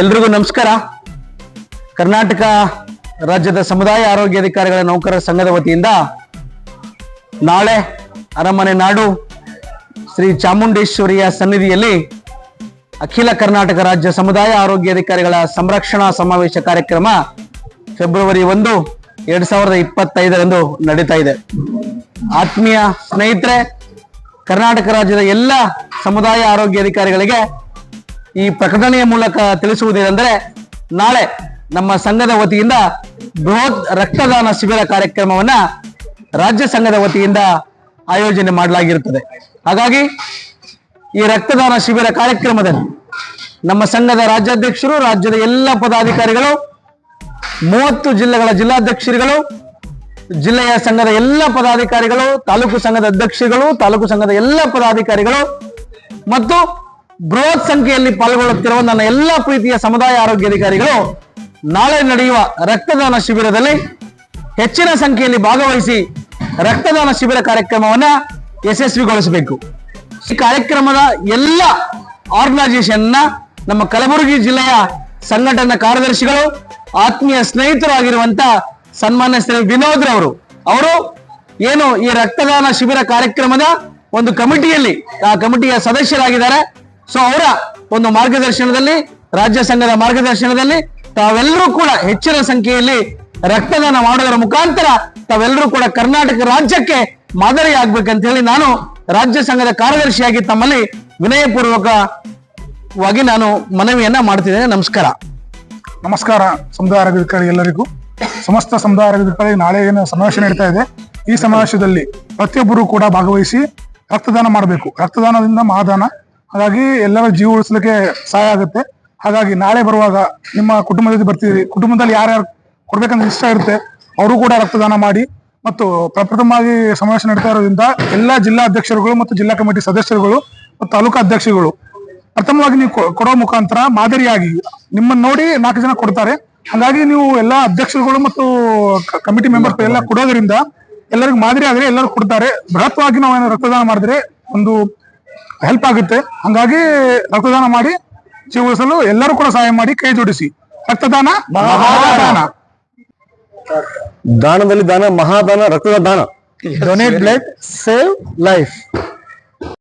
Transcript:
ಎಲ್ರಿಗೂ ನಮಸ್ಕಾರ. ಕರ್ನಾಟಕ ರಾಜ್ಯದ ಸಮುದಾಯ ಆರೋಗ್ಯಾಧಿಕಾರಿಗಳ ನೌಕರರ ಸಂಘದ ವತಿಯಿಂದ ನಾಳೆ ಅರಮನೆ ನಾಡು ಶ್ರೀ ಚಾಮುಂಡೇಶ್ವರಿಯ ಸನ್ನಿಧಿಯಲ್ಲಿ ಅಖಿಲ ಕರ್ನಾಟಕ ರಾಜ್ಯ ಸಮುದಾಯ ಆರೋಗ್ಯಾಧಿಕಾರಿಗಳ ಸಂರಕ್ಷಣಾ ಸಮಾವೇಶ ಕಾರ್ಯಕ್ರಮ ಫೆಬ್ರವರಿ ಒಂದು, ಎರಡ್ ಸಾವಿರದ ಇಪ್ಪತ್ತೈದರಂದು ನಡೀತಾ ಇದೆ. ಆತ್ಮೀಯ ಸ್ನೇಹಿತರೆ, ಕರ್ನಾಟಕ ರಾಜ್ಯದ ಎಲ್ಲ ಸಮುದಾಯ ಆರೋಗ್ಯಾಧಿಕಾರಿಗಳಿಗೆ ಈ ಪ್ರಕಟಣೆಯ ಮೂಲಕ ತಿಳಿಸುವುದೇನೆಂದರೆ ನಾಳೆ ನಮ್ಮ ಸಂಘದ ವತಿಯಿಂದ ಬೃಹತ್ ರಕ್ತದಾನ ಶಿಬಿರ ಕಾರ್ಯಕ್ರಮವನ್ನ ರಾಜ್ಯ ಸಂಘದ ವತಿಯಿಂದ ಆಯೋಜನೆ ಮಾಡಲಾಗಿರುತ್ತದೆ. ಹಾಗಾಗಿ ಈ ರಕ್ತದಾನ ಶಿಬಿರ ಕಾರ್ಯಕ್ರಮದಲ್ಲಿ ನಮ್ಮ ಸಂಘದ ರಾಜ್ಯಾಧ್ಯಕ್ಷರು, ರಾಜ್ಯದ ಎಲ್ಲ ಪದಾಧಿಕಾರಿಗಳು, ಮೂವತ್ತು ಜಿಲ್ಲೆಗಳ ಜಿಲ್ಲಾಧ್ಯಕ್ಷರುಗಳು, ಜಿಲ್ಲೆಯ ಸಂಘದ ಎಲ್ಲ ಪದಾಧಿಕಾರಿಗಳು, ತಾಲೂಕು ಸಂಘದ ಅಧ್ಯಕ್ಷರುಗಳು, ತಾಲೂಕು ಸಂಘದ ಎಲ್ಲ ಪದಾಧಿಕಾರಿಗಳು ಮತ್ತು ಬೃಹತ್ ಸಂಖ್ಯೆಯಲ್ಲಿ ಪಾಲ್ಗೊಳ್ಳುತ್ತಿರುವ ನನ್ನ ಎಲ್ಲ ಪ್ರೀತಿಯ ಸಮುದಾಯ ಆರೋಗ್ಯಾಧಿಕಾರಿಗಳು ನಾಳೆ ನಡೆಯುವ ರಕ್ತದಾನ ಶಿಬಿರದಲ್ಲಿ ಹೆಚ್ಚಿನ ಸಂಖ್ಯೆಯಲ್ಲಿ ಭಾಗವಹಿಸಿ ರಕ್ತದಾನ ಶಿಬಿರ ಕಾರ್ಯಕ್ರಮವನ್ನ ಯಶಸ್ವಿಗೊಳಿಸಬೇಕು. ಈ ಕಾರ್ಯಕ್ರಮದ ಎಲ್ಲ ಆರ್ಗನೈಸೇಷನ್ ನಮ್ಮ ಕಲಬುರಗಿ ಜಿಲ್ಲೆಯ ಸಂಘಟನಾ ಕಾರ್ಯದರ್ಶಿಗಳು, ಆತ್ಮೀಯ ಸ್ನೇಹಿತರು ಆಗಿರುವಂತ ಸನ್ಮಾನ್ಯ ಸ್ನೇಹಿತ ವಿನೋದ್ ರವರು. ಅವರು ಏನು ಈ ರಕ್ತದಾನ ಶಿಬಿರ ಕಾರ್ಯಕ್ರಮದ ಒಂದು ಕಮಿಟಿಯಲ್ಲಿ, ಆ ಕಮಿಟಿಯ ಸದಸ್ಯರಾಗಿದ್ದಾರೆ. ಸೊ ಅವರ ಒಂದು ಮಾರ್ಗದರ್ಶನದಲ್ಲಿ, ರಾಜ್ಯ ಸಂಘದ ಮಾರ್ಗದರ್ಶನದಲ್ಲಿ ತಾವೆಲ್ಲರೂ ಕೂಡ ಹೆಚ್ಚಿನ ಸಂಖ್ಯೆಯಲ್ಲಿ ರಕ್ತದಾನ ಮಾಡೋದರ ಮುಖಾಂತರ ತಾವೆಲ್ಲರೂ ಕೂಡ ಕರ್ನಾಟಕ ರಾಜ್ಯಕ್ಕೆ ಮಾದರಿ ಆಗ್ಬೇಕಂತ ಹೇಳಿ ನಾನು ರಾಜ್ಯ ಸಂಘದ ಕಾರ್ಯದರ್ಶಿಯಾಗಿ ತಮ್ಮಲ್ಲಿ ವಿನಯಪೂರ್ವಕವಾಗಿ ನಾನು ಮನವಿಯನ್ನ ಮಾಡ್ತಿದ್ದೇನೆ. ನಮಸ್ಕಾರ. ನಮಸ್ಕಾರ ಸಮುದಾಯ ಅಧಿಕಾರಿ ಎಲ್ಲರಿಗೂ. ಸಮಸ್ತ ಸಮುದಾಯ ಅಧಿಕಾರಿ ನಾಳೆ ಏನು ಸಮಾವೇಶ ನಡೀತಾ ಇದೆ. ಈ ಸಮಾವೇಶದಲ್ಲಿ ಪ್ರತಿಯೊಬ್ಬರು ಕೂಡ ಭಾಗವಹಿಸಿ ರಕ್ತದಾನ ಮಾಡಬೇಕು. ರಕ್ತದಾನದಿಂದ ಮಹಾದಾನ ಹಾಗಾಗಿ ಎಲ್ಲರ ಜೀವ ಉಳಿಸ್ಲಿಕ್ಕೆ ಸಹಾಯ ಆಗುತ್ತೆ. ಹಾಗಾಗಿ ನಾಳೆ ಬರುವಾಗ ನಿಮ್ಮ ಕುಟುಂಬದಲ್ಲಿ ಬರ್ತೀರಿ. ಕುಟುಂಬದಲ್ಲಿ ಯಾರ್ಯಾರು ಕೊಡ್ಬೇಕಂತ ಇಷ್ಟ ಇರುತ್ತೆ ಅವರು ಕೂಡ ರಕ್ತದಾನ ಮಾಡಿ ಮತ್ತು ಪ್ರಪ್ರಥಮವಾಗಿ ಸಮಾವೇಶ ನಡೀತಾ ಇರೋದ್ರಿಂದ ಎಲ್ಲಾ ಜಿಲ್ಲಾ ಅಧ್ಯಕ್ಷರುಗಳು ಮತ್ತು ಜಿಲ್ಲಾ ಕಮಿಟಿ ಸದಸ್ಯರುಗಳು ಮತ್ತು ತಾಲೂಕು ಅಧ್ಯಕ್ಷರುಗಳು ಪ್ರಥಮವಾಗಿ ನೀವು ಕೊಡೋ ಮುಖಾಂತರ ಮಾದರಿಯಾಗಿ ನಿಮ್ಮನ್ನ ನೋಡಿ ನಾಲ್ಕು ಜನ ಕೊಡ್ತಾರೆ. ಹಾಗಾಗಿ ನೀವು ಎಲ್ಲಾ ಅಧ್ಯಕ್ಷರುಗಳು ಮತ್ತು ಕಮಿಟಿ ಮೆಂಬರ್ಸ್ ಎಲ್ಲ ಕೊಡೋದ್ರಿಂದ ಎಲ್ಲರಿಗೂ ಮಾದರಿ ಆದರೆ ಎಲ್ಲರೂ ಕೊಡ್ತಾರೆ. ಬೃಹತ್ವಾಗಿ ನಾವು ರಕ್ತದಾನ ಮಾಡಿದ್ರೆ ಒಂದು ಹೆಲ್ಪ್ ಆಗುತ್ತೆ. ಹಂಗಾಗಿ ರಕ್ತದಾನ ಮಾಡಿ ಜೀವ ಉಳಿಸಲು ಎಲ್ಲರೂ ಕೂಡ ಸಹಾಯ ಮಾಡಿ ಕೈ ಜೋಡಿಸಿ. ರಕ್ತದಾನ ಮಹಾದಾನ. ದಾನದಲ್ಲಿ ದಾನ ಮಹಾದಾನ ರಕ್ತದ ದಾನ. Donate blood save life